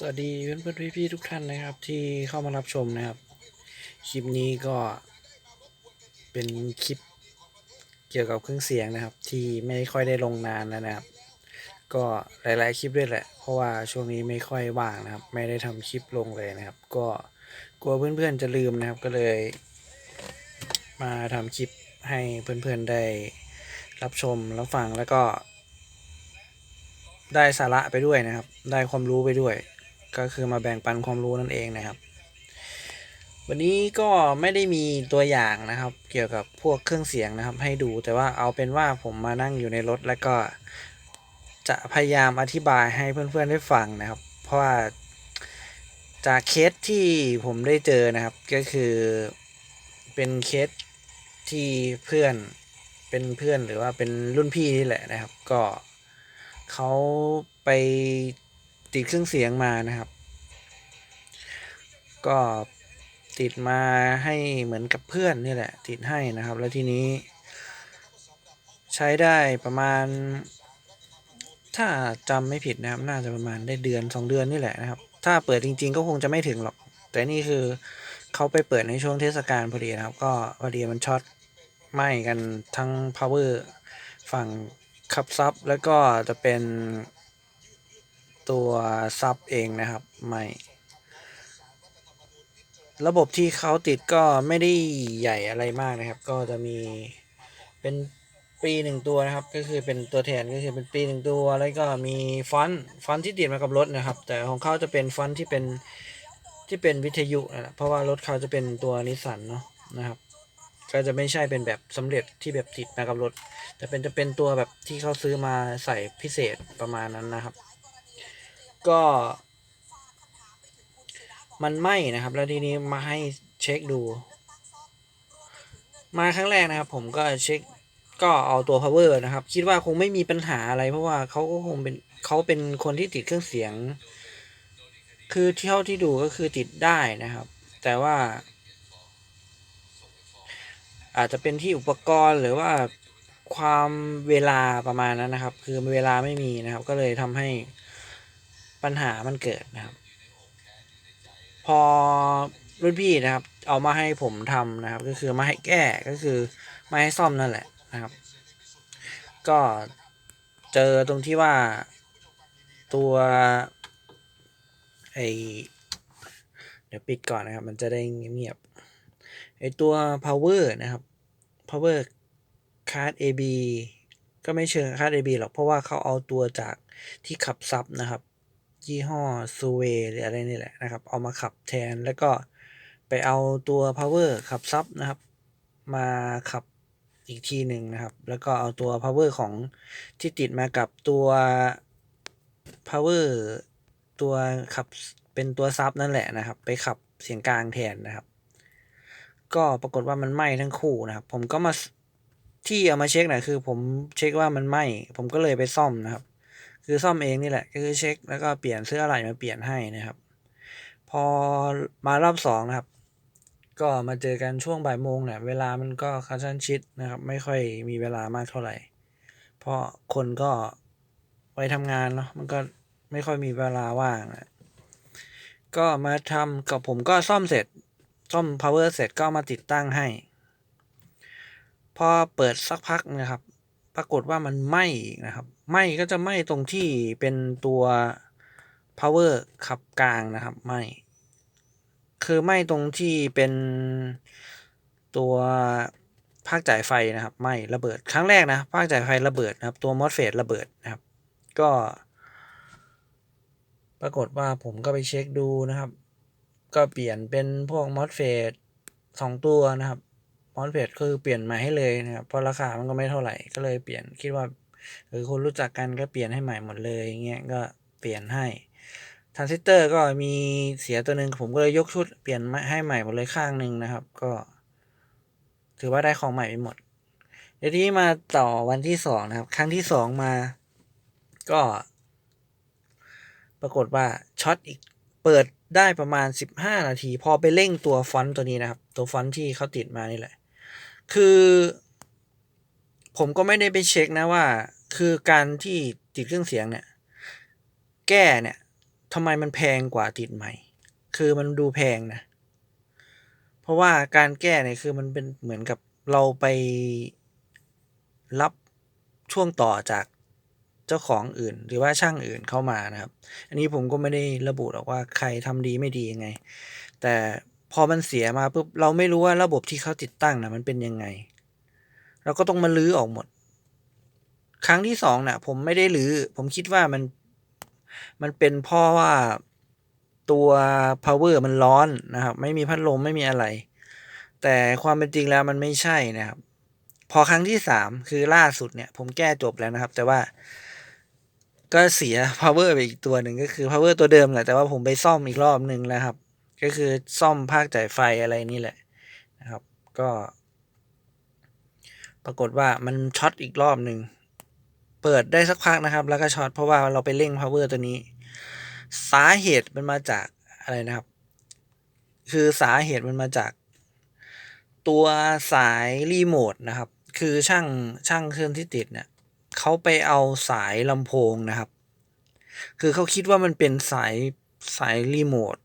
สวัสดีเพื่อนๆพี่ๆทุกท่านนะครับ ที่เข้ามารับชมนะครับ คลิปนี้ก็เป็นคลิปเกี่ยวกับเครื่องเสียงนะครับ ที่ไม่ค่อยได้ลงนานแล้วนะครับ ก็หลายๆคลิปด้วยแหละ เพราะว่าช่วงนี้ไม่ค่อยว่างนะครับ ไม่ได้ทำคลิปลงเลยนะครับ ก็กลัวเพื่อนๆจะลืมนะครับ ก็เลย มาทำคลิปให้เพื่อนๆได้รับชมรับฟังแล้วก็ได้สาระไปด้วยนะครับ ได้ความรู้ไปด้วย ก็คือมาแบ่งปันความรู้นั่นเองนะครับ วันนี้ก็ไม่ได้มีตัวอย่างนะครับ เกี่ยวกับพวกเครื่องเสียงนะครับ ให้ดูแต่ว่าเอาเป็นว่าผมมานั่งอยู่ในรถแล้วก็จะพยายามอธิบายให้เพื่อนๆได้ฟังนะครับ เพราะว่าจากเคสที่ผมได้เจอนะครับ ก็คือเป็นเคสที่เพื่อนเป็นเพื่อนหรือว่าเป็นรุ่นพี่นี่แหละนะครับ ก็เขาไป ติดเครื่องเสียงมานะครับ ก็ติดมาให้เหมือนกับเพื่อนนี่แหละ ติดให้นะครับ แล้วทีนี้ ใช้ได้ประมาณ ถ้าจำไม่ผิดนะครับ น่าจะประมาณได้เดือนสองเดือนนี่แหละนะครับ ถ้าเปิดจริง ๆ ก็คงจะไม่ถึงหรอก แต่นี่คือเขาไปเปิดในช่วงเทศกาลพอดีนะครับ ก็พอดีมันช็อตไหม้กันทั้ง power ฝั่งขับซับแล้วก็จะเป็น ตัวซับเองนะครับ ไม่ ระบบที่เขาติดก็ไม่ได้ใหญ่อะไรมากนะครับ ก็จะมีเป็นปีหนึ่งตัวนะครับ ก็คือเป็นตัวแทนก็คือเป็นปีหนึ่งตัวแล้วก็มีฟอนต์ฟอนต์ที่ติดมากับรถนะครับ แต่ของเขาจะเป็นฟอนต์ที่เป็นที่เป็นวิทยุนะเพราะว่ารถเขาจะเป็นตัวนิสสันเนาะนะครับก็จะไม่ใช่เป็นแบบสำเร็จที่แบบติดมากับรถ แต่เป็นจะเป็นตัวแบบที่เขาซื้อมาใส่พิเศษประมาณนั้นนะครับ ก็ มันไหม้นะครับ แล้วทีนี้มาให้เช็คดู มาครั้งแรกนะครับผมก็เช็คก็เอาตัว power นะครับ คิดว่าคงไม่มีปัญหาอะไร เพราะว่าเขาก็คงเป็นเขาเป็นคนที่ติดเครื่องเสียง คือเท่าที่ดูก็คือติดได้นะครับ แต่ว่า อาจจะเป็นที่อุปกรณ์หรือว่าความเวลาประมาณนั้นนะครับ คือเวลาไม่มีนะครับ ก็เลยทำให้ ปัญหามันเกิดนะครับ พอรุ่นพี่นะครับ เอามาให้ผมทำนะครับ ก็คือมาให้แก้ก็คือมาให้ซ่อมนั่นแหละนะครับ ก็เจอตรงที่ว่าตัวไอเดี๋ยวปิดก่อนนะครับ มันจะได้เงียบๆไอตัว power นะครับ power card AB ก็ไม่เชิง card AB หรอกเพราะว่าเขาเอาตัวจากที่ขับซับนะครับ ยี่ห้อซูเวหรืออะไรนี่แหละนะครับ เอามาขับแทนแล้วก็ไปเอาตัว power ขับซับนะครับ มาขับอีกทีหนึ่งนะครับ แล้วก็เอาตัว power ของที่ติดมากับตัว power ตัวขับเป็นตัวซับนั่นแหละนะครับ ไปขับเสียงกลางแทนนะครับ ก็ปรากฏว่ามันไหม้ทั้งคู่นะครับ ผมก็มาที่เอามาเช็คนะคือ ผมเช็คว่ามันไหม้ผมก็เลยไปซ่อมนะครับ คือซ่อมเองนี่แหละ ก็คือเช็คแล้วก็เปลี่ยนเสื้ออะไรมาเปลี่ยนให้นะครับ พอมารอบสองนะครับ ก็มาเจอกันช่วงบ่ายโมงเนี่ยเวลามันก็คับชั้นชิดนะครับ ไม่ค่อยมีเวลามากเท่าไหร่ เพราะคนก็ไปทำงานเนาะมันก็ไม่ค่อยมีเวลาว่างนะก็มาทำกับผมก็ซ่อมเสร็จ ซ่อม power เสร็จก็มาติดตั้งให้ พอเปิดสักพักนะครับ ปรากฏว่ามันไหม้นะครับ ไหม้ก็จะไหม้ตรงที่เป็นตัว power ขับกลางนะครับ ไหม้ คือไหม้ตรงที่เป็นตัวภาคจ่ายไฟนะครับ ไหม้ระเบิด ครั้งแรกนะ ภาคจ่ายไฟระเบิดนะครับ ตัวมอสเฟตระเบิดนะครับ ก็ ปรากฏว่าผมก็ไปเช็คดูนะครับ ก็เปลี่ยนเป็นพวกมอสเฟตสองตัวนะครับ มอสเฟตคือเปลี่ยนใหม่ให้เลยนะครับเพราะราคามันก็ไม่เท่าไหร่ก็เลยเปลี่ยนคิดว่าเออคนรู้จักกันก็เปลี่ยนให้ใหม่หมดเลยอย่างเงี้ยก็เปลี่ยนให้ทรานซิสเตอร์ก็มีเสียตัวหนึ่งผมก็เลยยกชุดเปลี่ยนให้ใหม่หมดเลยข้างหนึ่งนะครับ ก็ ถือว่าได้ของใหม่ไปหมด เดี๋ยวนี้มาต่อวันที่สองนะครับ ครั้งที่สองมา ก็ ปรากฏว่าช็อตอีกเปิดได้ประมาณ 15 นาที พอไปเร่งตัวฟอนต์ตัวนี้นะครับ ตัวฟอนต์ที่เขาติดมานี่แหละ คือ ผมก็ไม่ได้ไปเช็คนะว่า คือการที่ติดเครื่องเสียงเนี่ย แก้เนี่ยทำไมมันแพงกว่าติดใหม่ คือมันดูแพงนะ เพราะว่าการแก้เนี่ยคือมันเป็นเหมือนกับเราไปรับช่วงต่อจากเจ้าของอื่น หรือว่าช่างอื่นเข้ามานะครับ อันนี้ผมก็ไม่ได้ระบุหรอกว่าใครทำดีไม่ดียังไง แต่ พอมันเสียมาปุ๊บเราไม่รู้ว่าระบบที่เขาติดตั้งนะมันเป็นยังไง เราก็ต้องมาลื้อออกหมด ครั้งที่สองนะ่ะ ผมไม่ได้รื้อผมคิดว่ามัน มันเป็นเพราะว่าตัว power มันร้อนนะครับ ไม่มีพัดลมไม่มีอะไร แต่ความเป็นจริงแล้วมันไม่ใช่นะครับ พอครั้งที่สามคือล่าสุดเนี่ย ผมแก้จบแล้วนะครับ แต่ว่าก็เสีย power ไปอีกตัวหนึ่งก็คือ power ตัวเดิมแหละแต่ว่าผมไปซ่อมอีกรอบหนึ่งแล้วครับ ก็คือซ่อมภาคจ่ายไฟอะไรนี่แหละนะครับ ก็ ปรากฏว่ามันช็อตอีกรอบหนึ่ง เปิดได้สักพักนะครับ แล้วก็ช็อตเพราะว่าเราไปเร่ง power ตัวนี้ สาเหตุมันมาจากอะไรนะครับ คือสาเหตุมันมาจาก ตัวสายรีโมทนะครับ คือช่างช่างเครื่องที่ติดเนี่ยเขาไปเอาสายลำโพงนะครับ คือเขาคิดว่ามันเป็นสายสายรีโมท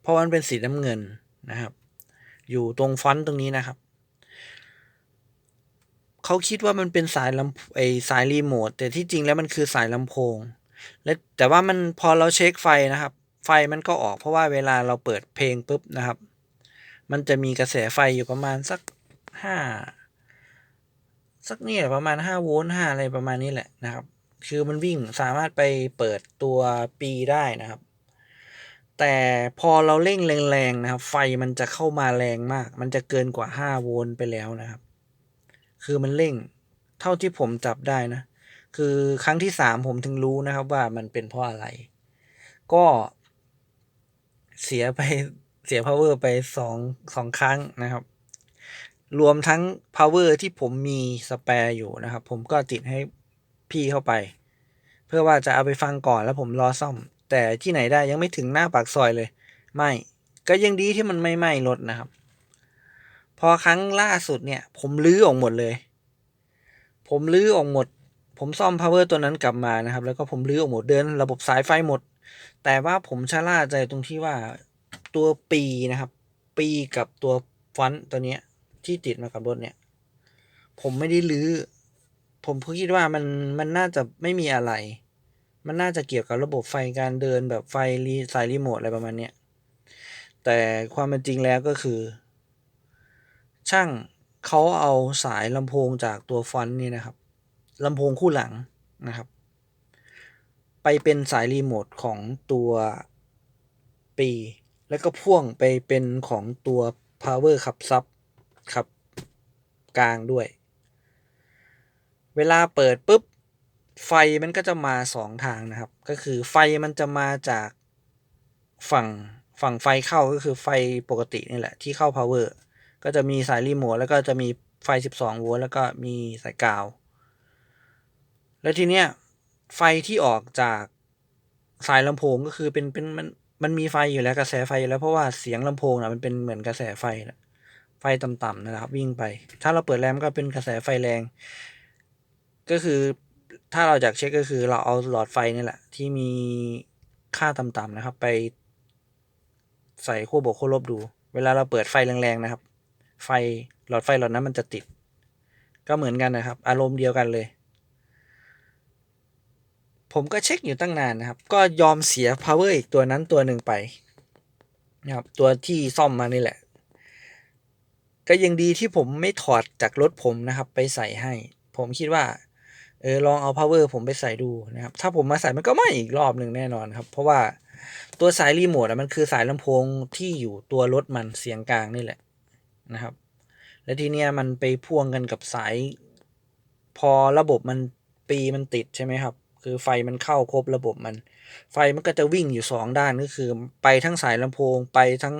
เพราะมันเป็นสีน้ำเงินนะครับ อยู่ตรงฟอนต์ตรงนี้นะครับ เขาคิดว่ามันเป็นสายลำไอสายรีโมทแต่ที่จริงแล้วมันคือสายลำโพง และแต่ว่ามันพอเราเช็คไฟนะครับ ไฟมันก็ออกเพราะว่าเวลาเราเปิดเพลงปุ๊บนะครับ มันจะมีกระแสไฟอยู่ประมาณสักห้าสักนี่แหละประมาณห้าโวลต์ห้าอะไรประมาณนี้แหละนะครับ คือมันวิ่งสามารถไปเปิดตัวปีได้นะครับ แต่พอเราเร่งแรงๆนะครับ ไฟมันจะเข้ามาแรงมาก มันจะเกินกว่าห้าโวลต์ไปแล้วนะครับ คือมันเร่ง เท่าที่ผมจับได้นะ คือครั้งที่สามผมถึงรู้นะครับว่ามันเป็นเพราะอะไร ก็เสียไปเสีย power ไปสองสองครั้งนะครับ รวมทั้ง power ที่ผมมีสแปร์อยู่นะครับ ผมก็ติดให้พี่เข้าไป เพื่อว่าจะเอาไปฟังก่อนแล้วผมรอซ่อม แต่ที่ไหนได้ยังไม่ถึงหน้าปากซอยเลยไม่ก็ยังดีที่มันไม่ไหม้รถนะครับ พอครั้งล่าสุดเนี่ย ผมลื้อออกหมดเลย ผมลื้อออกหมด ผมซ่อม power ตัวนั้นกลับมานะครับ แล้วก็ผมลื้อออกหมดเดิน ระบบสายไฟหมด แต่ว่าผมชะล่าใจตรงที่ว่าตัวปีนะครับ ปีกับตัวฟอนต์ตัวเนี้ย ที่ติดมากับรถเนี่ย ผมไม่ได้ลื้อ ผมเพิ่งคิดว่ามันมันน่าจะไม่มีอะไร มันน่าจะเกี่ยวกับระบบไฟการเดินแบบไฟรีสายรีโมทอะไรประมาณเนี้ยแต่ความเป็นจริงแล้วก็คือ ช่างเขาเอาสายลำโพงจากตัวฟอนต์นี่นะครับลำโพงคู่หลังนะครับ ไปเป็นสายรีโมทของตัวปี แล้วก็พ่วงไปเป็นของตัว power ขับซับขับกลางด้วย เวลาเปิดปุ๊บ ไฟมันก็จะมาสองทางนะครับ ก็คือไฟมันจะมาจากฝั่งฝั่งไฟเข้าก็คือไฟปกตินี่แหละ ที่เข้า power ก็จะมีสายรีโมทแล้วก็จะมีไฟ 12 โวลต์แล้วก็มีสายกาว แล้วทีเนี้ยไฟที่ออกจากสายลำโพงก็คือเป็นเป็นมันมันมีไฟอยู่แล้วกระแสไฟอยู่แล้วเพราะว่าเสียงลำโพงนะมันเป็นเหมือนกระแสไฟนะไฟต่ำๆนะครับ วิ่งไป ถ้าเราเปิดแรมก็เป็นกระแสไฟแรง ก็คือ ถ้าเราอยากเช็คก็คือเราเอาหลอดไฟนี่แหละ ที่มีค่าต่ำๆนะครับ ไป ใส่ขั้วบวกขั้วลบดู เวลาเราเปิดไฟแรงๆนะครับ ไฟหลอดไฟหลอดนั้นมันจะติด ก็เหมือนกันนะครับ อารมณ์เดียวกันเลย ผมก็เช็คอยู่ตั้งนานนะครับ ก็ยอมเสีย power อีกตัวนั้นตัวหนึ่งไปนะครับตัวที่ซ่อมมานี่แหละ ก็ยังดีที่ผมไม่ถอดจากรถผมนะครับ ไปใส่ให้ ผมคิดว่า เออลองเอา power ผมไปใส่ดูนะครับ ถ้าผมมาใส่มันก็ไหม่อีกรอบหนึ่งแน่นอนครับ เพราะว่าตัวสายรีโมทมันคือสายลำโพงที่อยู่ตัวรถมันเสียงกลางนี่แหละนะครับ และทีเนี้ยมันไปพ่วงกันกับสาย พอระบบมันปีมันติดใช่ไหมครับ คือไฟมันเข้าครบระบบมัน ไฟมันก็จะวิ่งอยู่สองด้านก็คือ ไปทั้งสายลำโพงไปทั้ง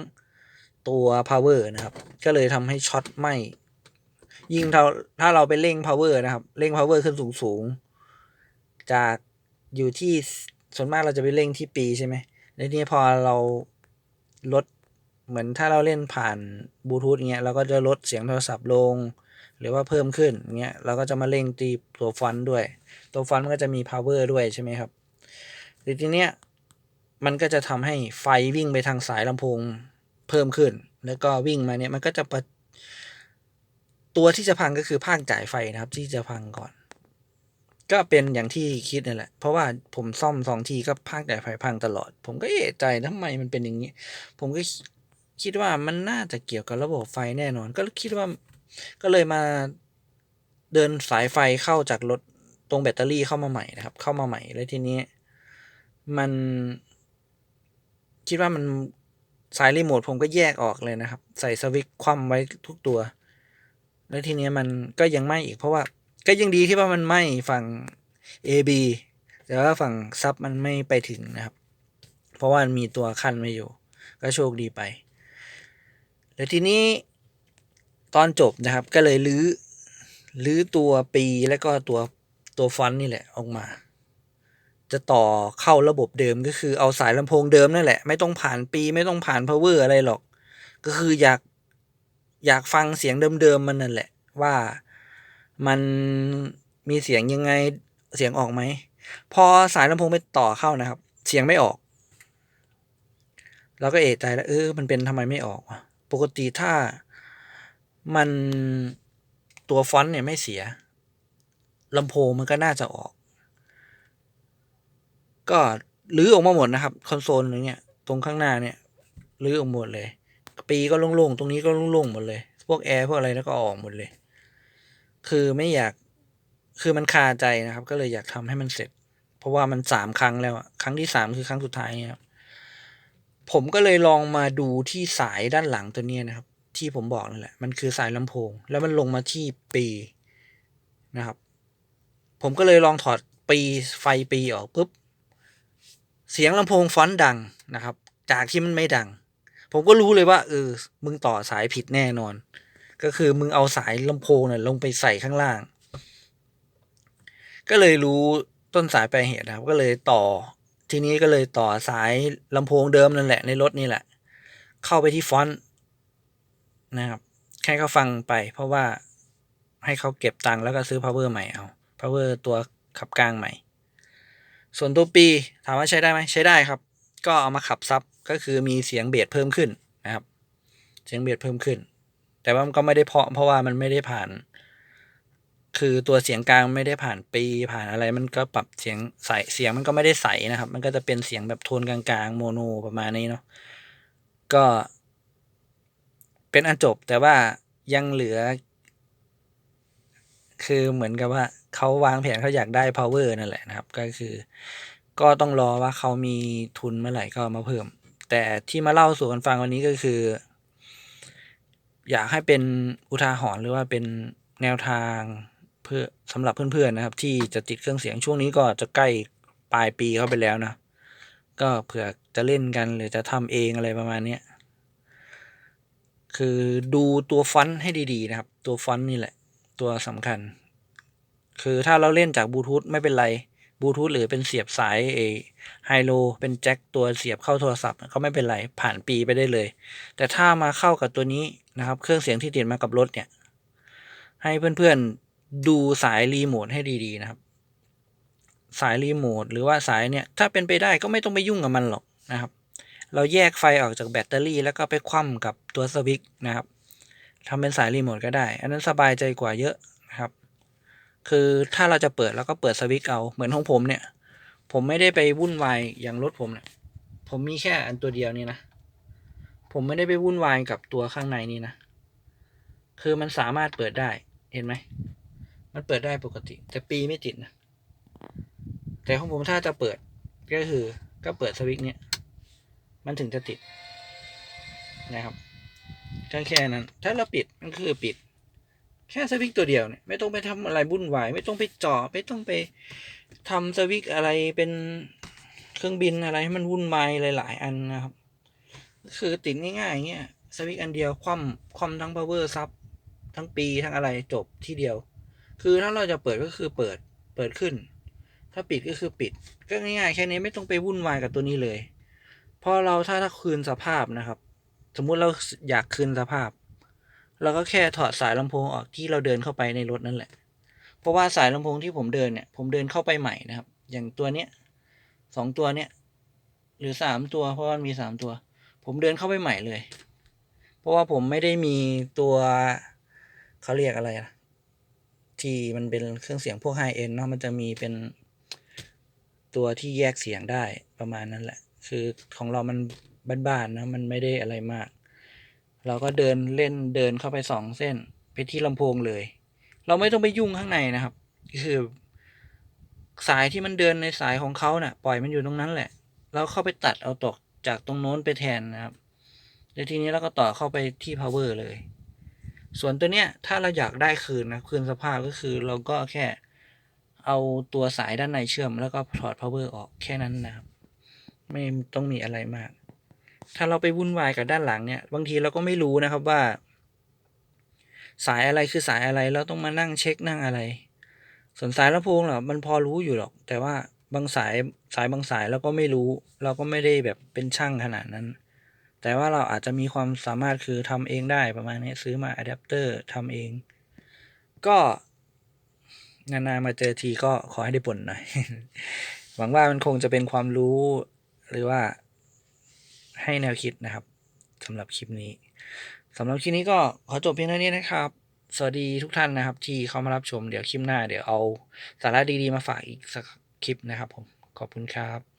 ตัว power นะครับ ก็เลยทำให้ช็อตไหม ยิ่งถ้าถ้าเราไปเร่ง power นะครับ เร่ง power ขึ้นสูงสูงจากอยู่ที่ส่วนมากเราจะไปเร่งที่ปีใช่ไหมแล้วนี่พอเราลดเหมือนถ้าเราเล่นผ่านบลูทูธเงี้ยเราก็จะลดเสียงโทรศัพท์ลง หรือว่าเพิ่มขึ้นเงี้ยเราก็จะมาเร่งตีตัวฟอนต์ด้วย ตัวฟอนต์มันก็จะมี power ด้วยใช่ไหมครับหรือทีเนี้ยมันก็จะทำให้ไฟวิ่งไปทางสายลำโพงเพิ่มขึ้น แล้วก็วิ่งมาเนี่ยมันก็จะประ ตัวที่จะพังก็คือภาคจ่ายไฟนะครับ ที่จะพังก่อน ก็เป็นอย่างที่คิดนั่นแหละ เพราะว่าผมซ่อมสองทีก็ภาคจ่ายไฟพังตลอด ผมก็เอะใจทำไมมันเป็นอย่างนี้ ผมก็คิดว่ามันน่าจะเกี่ยวกับระบบไฟแน่นอน ก็คิดว่าก็เลยมาเดินสายไฟเข้าจากรถตรงแบตเตอรี่เข้ามาใหม่นะครับ เข้ามาใหม่แล้วทีนี้ มัน คิดว่ามันสายรีโมทผมก็แยกออกเลยนะครับ ใส่สวิตช์คว่ำไว้ทุกตัว แล้วทีเนี้ยมันก็ยังไหม่อีกเพราะว่า ก็ยังดีที่ว่ามันไหม้ฝั่ง AB แต่ว่าฝั่งซับมันไม่ไปถึงนะครับ เพราะว่ามันมีตัวขั้นไว้อยู่ ก็โชคดีไป แล้วทีนี้ตอนจบนะครับ ก็เลยลื้อลื้อตัวปีแล้วก็ตัวตัวฟอนต์นี่แหละออกมา จะต่อเข้าระบบเดิมก็คือเอาสายลำโพงเดิมนั่นแหละ ไม่ต้องผ่านปีไม่ต้องผ่าน power อะไรหรอก ก็คืออยาก อยากฟังเสียงเดิมๆมันนั่นแหละ ว่ามันมีเสียงยังไงเสียงออกไหม พอสายลำโพงไปต่อเข้านะครับ เสียงไม่ออก เราก็เอะใจแล้วเออมันเป็นทำไมไม่ออกวะปกติถ้ามันตัวฟอนต์เนี่ยไม่เสียลำโพงมันก็น่าจะออก ก็ลื้อออกมาหมดนะครับ คอนโซลอย่างเงี้ยตรงข้างหน้าเนี่ยลื้อออกหมดเลย ปีก็โล่งๆ ตรงนี้ก็โล่งๆ หมดเลย พวกแอร์พวกอะไรแล้วก็ออกหมดเลย คือไม่อยาก คือมันคาใจนะครับ ก็เลยอยากทำให้มันเสร็จ เพราะว่ามันสามครั้งแล้วครั้งที่สามคือครั้งสุดท้ายเนี่ยครับผมก็เลยลองมาดูที่สายด้านหลังตัวนี้นะครับ ที่ผมบอกนั่นแหละ มันคือสายลำโพง แล้วมันลงมาที่ปีนะครับ ผมก็เลยลองถอดปีไฟปีออกปุ๊บ เสียงลำโพงฟอนต์ดังนะครับ จากที่มันไม่ดัง ผมก็รู้เลยว่าเออมึงต่อสายผิดแน่นอน ก็คือมึงเอาสายลำโพงเนี่ยลงไปใส่ข้างล่าง ก็เลยรู้ต้นสายปลายเหตุนะครับ ก็เลยต่อ ทีนี้ก็เลยต่อสายลำโพงเดิมนั่นแหละในรถนี่แหละ เข้าไปที่ฟอนต์นะครับแค่เขาฟังไป เพราะว่าให้เขาเก็บตังค์แล้วก็ซื้อ power ใหม่เอา power ตัวขับกลางใหม่ ส่วนตัวปีถามว่าใช้ได้ไหมใช้ได้ครับ ก็เอามาขับซับ ก็คือมีเสียงเบสเพิ่มขึ้นนะครับ เสียงเบสเพิ่มขึ้น แต่ว่ามันก็ไม่ได้เพาะเพราะว่ามันไม่ได้ผ่าน คือตัวเสียงกลางไม่ได้ผ่านปีผ่านอะไร มันก็ปรับเสียงใสเสียงมันก็ไม่ได้ใสนะครับ มันก็จะเป็นเสียงแบบโทนกลางๆ โมโนประมาณนี้เนาะก็ เป็นอันจบแต่ว่ายังเหลือ คือเหมือนกับว่าเขาวางแผนเขาอยากได้ power นั่นแหละนะครับ ก็คือ ก็ต้องรอว่าเขามีทุนเมื่อไหร่ก็มาเพิ่ม แต่ที่มาเล่าสู่กันฟังวันนี้ก็คือ อยากให้เป็นอุทาหรณ์หรือว่าเป็นแนวทางเพื่อสำหรับเพื่อนๆนะครับ ที่จะติดเครื่องเสียงช่วงนี้ก็จะใกล้ปลายปีเข้าไปแล้วนะ ก็เผื่อจะเล่นกันหรือจะทำเองอะไรประมาณนี้คือดูตัวฟอนต์ให้ดีๆนะครับ ตัวฟอนต์นี่แหละ ตัวสำคัญ คือถ้าเราเล่นจากบลูทูธไม่เป็นไร บลูทูธหรือเป็นเสียบสายเอไฮโลเป็นแจ็คตัวเสียบเข้าโทรศัพท์ก็ไม่เป็นไรผ่านปีไปได้เลย แต่ถ้ามาเข้ากับตัวนี้นะครับ เครื่องเสียงที่ติดมากับรถเนี่ย ให้เพื่อนๆดูสายรีโมทให้ดีๆนะครับ สายรีโมทหรือว่าสายเนี่ย ถ้าเป็นไปได้ก็ไม่ต้องไปยุ่งกับมันหรอกนะครับ เราแยกไฟออกจากแบตเตอรี่ แล้วก็ไปคว่ำกับตัวสวิตช์นะครับทำเป็นสายรีโมทก็ได้ อันนั้นสบายใจกว่าเยอะนะครับ คือถ้าเราจะเปิดเราก็เปิดสวิตช์เอาเหมือนของผมเนี่ย ผมไม่ได้ไปวุ่นวายอย่างรถผมเนี่ยผมมีแค่อันตัวเดียวนี่นะ ผมไม่ได้ไปวุ่นวายกับตัวข้างในนี่นะ คือมันสามารถเปิดได้เห็นไหม มันเปิดได้ปกติ แต่ปีไม่ติดนะ แต่ของผมถ้าจะเปิดก็คือก็เปิดสวิตช์เนี่ยมันถึงจะติดนะครับแค่แค่นั้น ถ้าเราปิดมันคือปิด แค่สวิตช์ตัวเดียวเนี่ยไม่ต้องไปทำอะไรวุ่นวาย ไม่ต้องไปเจาะไม่ต้องไปทำสวิตช์อะไรเป็นเครื่องบินอะไรให้มันวุ่นวายหลาย ๆ อันนะครับ คือติดง่ายๆอย่างเงี้ยสวิตช์อันเดียวคว่ำคว่ำทั้ง power ซับทั้งปีทั้งอะไรจบที่เดียว คือถ้าเราจะเปิดก็คือเปิดเปิดขึ้น ถ้าปิดก็คือปิด ก็ง่ายๆแค่นี้ไม่ต้องไปวุ่นวายกับตัวนี้เลยพอเราถ้าถ้าคืนสภาพนะครับ สมมุติเราอยากคืนสภาพ เราก็แค่ถอดสายลำโพงออกที่เราเดินเข้าไปในรถนั่นแหละ เพราะว่าสายลำโพงที่ผมเดินเนี่ย ผมเดินเข้าไปใหม่นะครับ อย่างตัวเนี้ยสองตัวเนี้ยหรือสามตัว เพราะว่ามันมีสามตัว ผมเดินเข้าไปใหม่เลย เพราะว่าผมไม่ได้มีตัวเขาเรียกอะไรอะที่มันเป็นเครื่องเสียงพวกไฮเอ็นเนาะมันจะมีเป็นตัวที่แยกเสียงได้ประมาณนั้นแหละ คือของเรามันบ้านๆนะ มันไม่ได้อะไรมาก เราก็เดินเล่นเดินเข้าไปสองเส้น ไปที่ลำโพงเลย เราไม่ต้องไปยุ่งข้างในนะครับ คือ สายที่มันเดินในสายของเขาเนะ่ะ ปล่อยมันอยู่ตรงนั้นแหละ เราเข้าไปตัดเอาตกจากตรงโน้นไปแทนนะครับแล้วทีนี้เราก็ต่อเข้าไปที่ power เลย ส่วนตัวเนี้ยถ้าเราอยากได้คืนนะคืนสภาพก็คือเราก็แค่เอาตัวสายด้านในเชื่อมแล้วก็ถอด power ออกแค่นั้นนะครับ ไม่ต้องมีอะไรมาก ถ้าเราไปวุ่นวายกับด้านหลังเนี่ย บางทีเราก็ไม่รู้นะครับว่า สายอะไรคือสายอะไรเราต้องมานั่งเช็คนั่งอะไร ส่วนสายลำโพงเหรอมันพอรู้อยู่หรอก แต่ว่าบางสายสายบางสายเราก็ไม่รู้ เราก็ไม่ได้แบบเป็นช่างขนาดนั้น แต่ว่าเราอาจจะมีความสามารถคือทำเองได้ประมาณนี้ซื้อมาอะแดปเตอร์ทำเอง ก็นานๆมาเจอทีก็ขอให้ได้ผลหน่อย หวังว่ามันคงจะเป็นความรู้หรือว่า ให้แนวคิดนะครับสำหรับคลิปนี้สำหรับคลิปนี้ก็ขอจบเพียงเท่านี้นะครับ สวัสดีทุกท่านนะครับ ที่เข้ามารับชมเดี๋ยวคลิปหน้าเดี๋ยวเอาสาระดีๆมาฝากอีกสักคลิปนะครับผมขอบคุณครับ